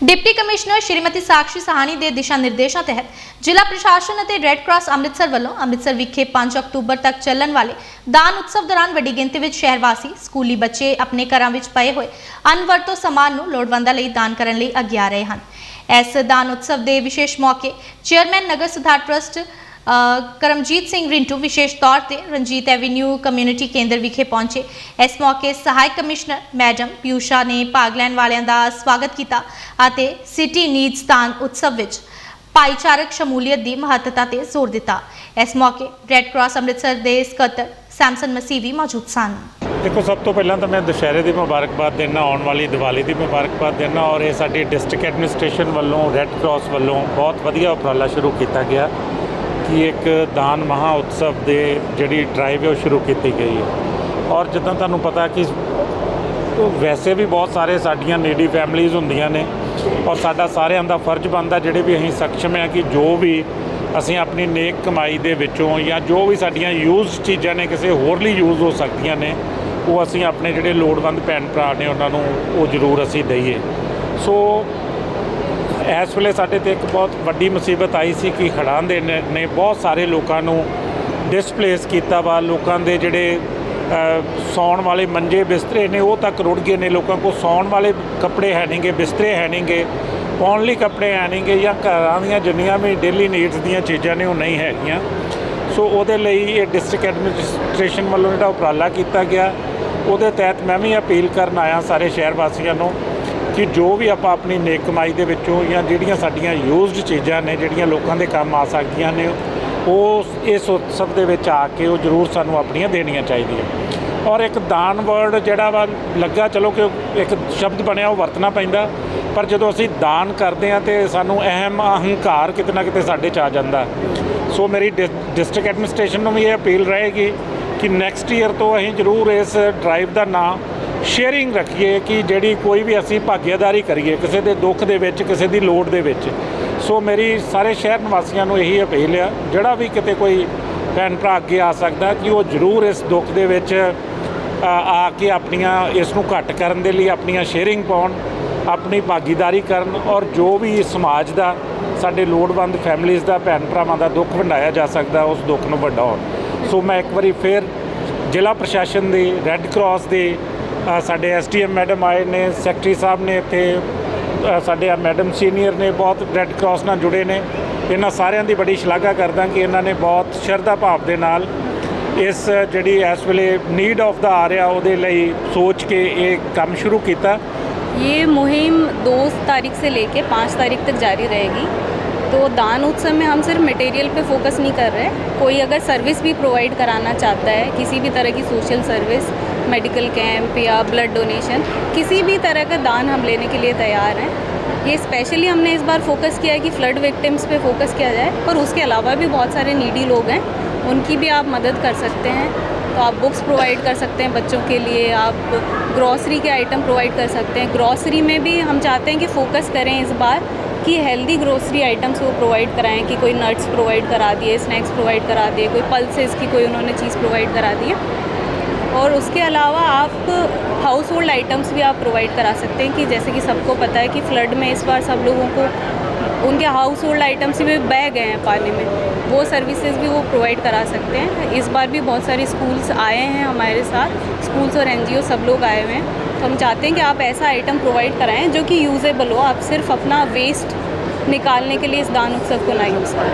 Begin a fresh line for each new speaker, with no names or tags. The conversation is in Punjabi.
ਡਿਪਟੀ ਕਮਿਸ਼ਨਰ ਸ਼੍ਰੀਮਤੀ ਸਾਕਸ਼ੀ ਸਹਾਨੀ ਦੇ ਦਿਸ਼ਾ ਨਿਰਦੇਸ਼ਾਂ ਤਹਿਤ ਜ਼ਿਲ੍ਹਾ ਪ੍ਰਸ਼ਾਸਨ ਅਤੇ ਰੈੱਡ ਕਰਾਸ ਅੰਮ੍ਰਿਤਸਰ ਵੱਲੋਂ ਅੰਮ੍ਰਿਤਸਰ ਵਿਖੇ 5 ਅਕਤੂਬਰ ਤੱਕ ਚੱਲਣ ਵਾਲੇ ਦਾਨ ਉਤਸਵ ਦੌਰਾਨ ਵੱਡੀ ਗਿਣਤੀ ਵਿੱਚ ਸ਼ਹਿਰ ਵਾਸੀ ਸਕੂਲੀ ਬੱਚੇ ਆਪਣੇ ਘਰਾਂ ਵਿੱਚ ਪਏ ਹੋਏ ਅਨਵਰਤੋ ਸਮਾਨ ਨੂੰ ਲੋੜਵੰਦਾਂ ਲਈ ਦਾਨ ਕਰਨ ਲਈ ਅੱਗੇ ਆ ਰਹੇ ਹਨ। ਇਸ ਦਾਨ ਉਤਸਵ ਦੇ ਵਿਸ਼ੇਸ਼ ਮੌਕੇ ਚੇਅਰਮੈਨ ਨਗਰ ਸੁਧਾਰ ਟਰਸਟ ਕਰਮਜੀਤ ਸਿੰਘ ਰਿੰਟੂ ਵਿਸ਼ੇਸ਼ ਤੌਰ ਤੇ ਰਣਜੀਤ ਐਵੀਨਿਊ ਕਮਿਊਨਿਟੀ ਕੇਂਦਰ ਵਿਖੇ ਪਹੁੰਚੇ। ਇਸ ਮੌਕੇ ਸਹਾਇਕ ਕਮਿਸ਼ਨਰ ਮੈਡਮ ਪਿਊਸ਼ਾ ਨੇ ਭਾਗ ਲੈਣ ਵਾਲਿਆਂ ਦਾ ਸਵਾਗਤ ਕੀਤਾ ਅਤੇ ਸਿਟੀ ਨੀਡਸ ਦਾਨ ਉਤਸਵ ਵਿੱਚ ਭਾਈਚਾਰਕ ਸ਼ਮੂਲੀਅਤ ਦੀ ਮਹੱਤਤਾ ਤੇ ਜ਼ੋਰ ਦਿੱਤਾ। ਇਸ ਮੌਕੇ ਰੈੱਡ ਕਰਾਸ ਅੰਮ੍ਰਿਤਸਰ ਦੇ ਸਕੱਤਰ ਸੈਮਸਨ ਮਸੀਹ ਵੀ ਮੌਜੂਦ ਸਨ।
ਦੇਖੋ, ਸਭ ਤੋਂ ਪਹਿਲਾਂ ਤਾਂ ਮੈਂ ਦੁਸ਼ਹਿਰੇ ਦੀ ਮੁਬਾਰਕਬਾਦ ਦੇਣਾ, ਆਉਣ ਵਾਲੀ ਦੀਵਾਲੀ ਦੀ ਮੁਬਾਰਕਬਾਦ ਦੇਣਾ ਔਰ ਇਹ ਸਾਡੀ ਡਿਸਟ੍ਰਿਕਟ ਐਡਮਿਨਿਸਟ੍ਰੇਸ਼ਨ ਵੱਲੋਂ, ਰੈੱਡ ਕਰਾਸ ਵੱਲੋਂ ਬਹੁਤ ਵਧੀਆ ਉਪਰਾਲਾ ਸ਼ੁਰੂ ਕੀਤਾ ਗਿਆ। ਕਿ ਇੱਕ ਦਾਨ ਮਹਾ ਉਤਸਵ ਦੇ ਜਿਹੜੀ ਡਰਾਈਵ ਹੈ ਉਹ ਸ਼ੁਰੂ ਕੀਤੀ ਗਈ ਹੈ। ਔਰ ਜਿੱਦਾਂ ਤੁਹਾਨੂੰ ਪਤਾ ਕਿ ਵੈਸੇ ਵੀ ਬਹੁਤ ਸਾਰੇ ਸਾਡੀਆਂ ਨੀਡੀ ਫੈਮਲੀਆਂ ਹੁੰਦੀਆਂ ਨੇ ਔਰ ਸਾਡਾ ਸਾਰਿਆਂ ਦਾ ਫਰਜ਼ ਬਣਦਾ ਜਿਹੜੇ ਵੀ ਅਸੀਂ ਸક્ષਮ ਹਾਂ ਕਿ ਜੋ ਵੀ ਅਸੀਂ ਆਪਣੀ ਨੇਕ ਕਮਾਈ ਦੇ ਵਿੱਚੋਂ ਜਾਂ ਜੋ ਵੀ ਸਾਡੀਆਂ ਯੂਜ਼ ਚੀਜ਼ਾਂ ਨੇ ਕਿਸੇ ਹੋਰ ਲਈ ਯੂਜ਼ ਹੋ ਸਕਦੀਆਂ ਨੇ, ਉਹ ਅਸੀਂ ਆਪਣੇ ਜਿਹੜੇ ਲੋੜਵੰਦ ਭੈਣ ਭਰਾ ਨੇ ਉਹਨਾਂ ਨੂੰ ਉਹ ਜ਼ਰੂਰ ਅਸੀਂ ਦਈਏ। ਸੋ ਇਸ ਵੇਲੇ ਸਾਡੇ ਤੇ ਇੱਕ ਬਹੁਤ ਵੱਡੀ ਮੁਸੀਬਤ ਆਈ ਸੀ ਕਿ ਹੜ੍ਹਾਂ ਦੇ ਨੇ ਬਹੁਤ ਸਾਰੇ ਲੋਕਾਂ ਨੂੰ ਡਿਸਪਲੇਸ ਕੀਤਾ ਵਾ। ਲੋਕਾਂ ਦੇ ਜਿਹੜੇ ਅ, ਸੌਣ ਵਾਲੇ ਮੰਜੇ ਬਿਸਤਰੇ ਨੇ ਉਹ ਤੱਕ ਰੁੜ ਗਏ ਨੇ। ਲੋਕਾਂ ਕੋਲ ਸੌਣ ਵਾਲੇ ਕੱਪੜੇ ਹੈ ਨਹੀਂਗੇ ਬਿਸਤਰੇ ਹੈ ਨਹੀਂਗੇ ਪਾਉਣ ਲਈ ਕੱਪੜੇ ਹੈ ਨਹੀਂਗੇ ਜਾਂ ਘਰਾਂ ਦੀਆਂ ਜਿੰਨੀਆਂ ਵੀ ਡੇਲੀ ਨੀਡਸ ਦੀਆਂ ਚੀਜ਼ਾਂ ਨੇ ਉਹ ਨਹੀਂ ਹੈਗੀਆਂ। ਸੋ ਉਹਦੇ ਲਈ ਇਹ ਡਿਸਟ੍ਰਿਕਟ ਐਡਮਿਨਿਸਟ੍ਰੇਸ਼ਨ ਵੱਲੋਂ ਜਿਹੜਾ ਉਪਰਾਲਾ ਕੀਤਾ ਗਿਆ ਉਹਦੇ ਤਹਿਤ ਮੈਂ ਵੀ ਅਪੀਲ ਕਰਨ ਆਇਆ ਸਾਰੇ ਸ਼ਹਿਰ ਵਾਸੀਆਂ ਨੂੰ ਕਿ ਜੋ ਵੀ ਆਪਾਂ ਆਪਣੀ ਨੇਕ ਕਮਾਈ ਦੇ ਵਿੱਚੋਂ ਜਾਂ ਜਿਹੜੀਆਂ ਸਾਡੀਆਂ ਯੂਜ਼ਡ ਚੀਜ਼ਾਂ ਨੇ, ਜਿਹੜੀਆਂ ਲੋਕਾਂ ਦੇ ਕੰਮ ਆ ਸਕਦੀਆਂ ਨੇ, ਉਹ ਇਸ ਉਤਸਵ ਦੇ ਵਿੱਚ ਆ ਕੇ ਉਹ ਜ਼ਰੂਰ ਸਾਨੂੰ ਆਪਣੀਆਂ ਦੇਣੀਆਂ ਚਾਹੀਦੀਆਂ। ਔਰ ਇੱਕ ਦਾਨ ਵਰਡ ਜਿਹੜਾ ਵਾ ਲੱਗਾ, ਚਲੋ ਕਿ ਇੱਕ ਸ਼ਬਦ ਬਣਿਆ, ਉਹ ਵਰਤਣਾ ਪੈਂਦਾ, ਪਰ ਜਦੋਂ ਅਸੀਂ ਦਾਨ ਕਰਦੇ ਆ ਤੇ ਸਾਨੂੰ ਅਹਿਮ ਅਹੰਕਾਰ ਕਿਤੇ ਨਾ ਕਿਤੇ ਸਾਡੇ ਚ ਆ ਜਾਂਦਾ। ਸੋ ਮੇਰੀ ਡਿਸਟ੍ਰਿਕਟ ਐਡਮਿਨਿਸਟ੍ਰੇਸ਼ਨ ਨੂੰ ਵੀ ਇਹ ਅਪੀਲ ਰਹੇਗੀ ਕਿ ਨੈਕਸਟ ਈਅਰ ਤੋਂ ਅਸੀਂ ਜ਼ਰੂਰ ਇਸ ਡਰਾਈਵ ਦਾ ਨਾਮ ਸ਼ੇਅਰਿੰਗ ਰੱਖੀਏ ਕਿ ਜਿਹੜੀ ਕੋਈ ਵੀ ਅਸੀਂ ਭਾਗੀਦਾਰੀ ਕਰੀਏ, ਕਿਸੇ ਦੇ ਦੁੱਖ ਦੇ ਵਿੱਚ, ਕਿਸੇ ਦੀ ਲੋੜ ਦੇ ਵਿੱਚ। ਸੋ ਮੇਰੀ ਸਾਰੇ ਸ਼ਹਿਰ ਨਿਵਾਸੀਆਂ ਨੂੰ ਇਹੀ ਅਪੀਲ ਆ, ਜਿਹੜਾ ਵੀ ਕਿਤੇ ਕੋਈ ਭੈਣ ਭਰਾ ਅੱਗੇ ਆ ਸਕਦਾ, ਕਿ ਉਹ ਜ਼ਰੂਰ ਇਸ ਦੁੱਖ ਦੇ ਵਿੱਚ ਆ ਕੇ ਆਪਣੀਆਂ, ਇਸ ਨੂੰ ਘੱਟ ਕਰਨ ਦੇ ਲਈ ਆਪਣੀਆਂ ਸ਼ੇਅਰਿੰਗ ਪਾਉਣ, ਆਪਣੀ ਭਾਗੀਦਾਰੀ ਕਰਨ ਔਰ ਜੋ ਵੀ ਸਮਾਜ ਦਾ, ਸਾਡੇ ਲੋੜਵੰਦ ਫੈਮਲੀਆਂ ਦਾ, ਭੈਣ ਭਰਾਵਾਂ ਦਾ ਦੁੱਖ ਵੰਡਾਇਆ ਜਾ ਸਕਦਾ, ਉਸ ਦੁੱਖ ਨੂੰ ਵੱਡਾ ਹੋਣ ਸੋ ਮੈਂ ਇੱਕ ਵਾਰੀ ਫਿਰ ਜ਼ਿਲ੍ਹਾ ਪ੍ਰਸ਼ਾਸਨ ਦੇ ਰੈੱਡ ਕਰਾਸ ਦੇ ਸਾਡੇ ਐਸਡੀਐਮ ਮੈਡਮ ਆਏ ਨੇ ਸੈਕਟਰੀ ਸਾਹਿਬ ਨੇ ਇੱਥੇ ਅ, ਸਾਡੇ ਆ ਮੈਡਮ ਸੀਨੀਅਰ ਨੇ ਬਹੁਤ ਰੈੱਡ ਕਰਾਸ ਨਾਲ ਜੁੜੇ ਨੇ ਇਹਨਾਂ ਸਾਰਿਆਂ ਦੀ ਬੜੀ ਸ਼ਲਾਘਾ ਕਰਦਾ ਕਿ ਇਹਨਾਂ ਨੇ ਬਹੁਤ ਸ਼ਰਧਾ ਭਾਵ ਦੇ ਨਾਲ ਇਸ ਜਿਹੜੀ ਇਸ ਵੇਲੇ ਨੀਡ ਆਫ ਦਾ ਆ ਰਿਹਾ ਉਹਦੇ ਲਈ ਸੋਚ ਕੇ ਇਹ ਕੰਮ ਸ਼ੁਰੂ ਕੀਤਾ
ये मुहिम दो तारीख से लेके पाँच तारीख तक जारी रहेगी तो दान उत्सव में हम सिर्फ मटेरियल पे फोकस नहीं कर रहे कोई अगर सर्विस भी प्रोवाइड कराना चाहता है किसी भी तरह की सोशल सर्विस मेडिकल कैंप या ब्लड डोनेशन, किसी भी तरह का दान हम लेने के लिए तैयार हैं। ये स्पेशली हमने इस बार फोकस किया है कि फ्लड विक्टिम्स पे फोकस किया जाए पर उसके अलावा भी बहुत सारे नीडी लोग हैं, उनकी भी आप मदद कर सकते हैं। तो आप बुक्स प्रोवाइड कर सकते हैं बच्चों के लिए, आप ग्रॉसरी के आइटम प्रोवाइड कर सकते हैं। ग्रॉसरी में भी हम चाहते हैं कि फोकस करें इस बार कि हेल्दी ग्रोसरी आइटम्स वो प्रोवाइड कराएँ, कि कोई नट्स प्रोवाइड करा दिए स्नैक्स प्रोवाइड करा दिए, कोई पल्सेस की कोई उन्होंने चीज़ प्रोवाइड करा दी है। और उसके अलावा आप हाउस होल्ड आइटम्स भी आप प्रोवाइड करा सकते हैं कि जैसे कि सबको पता है कि फ्लड में इस बार सब लोगों को उनके हाउस होल्ड आइटम्स भी बह गए हैं पानी में। वो सर्विसेज़ भी वो प्रोवाइड करा सकते हैं। इस बार भी बहुत सारे स्कूल्स आए हैं हमारे साथ। स्कूल्स और एनजीओ सब लोग आए हुए हैं। तो हम चाहते हैं कि आप ऐसा आइटम प्रोवाइड कराएँ जो कि यूजेबल हो। आप सिर्फ़ अपना वेस्ट निकालने के लिए इस दान उत्सव को ना यूज़ करें।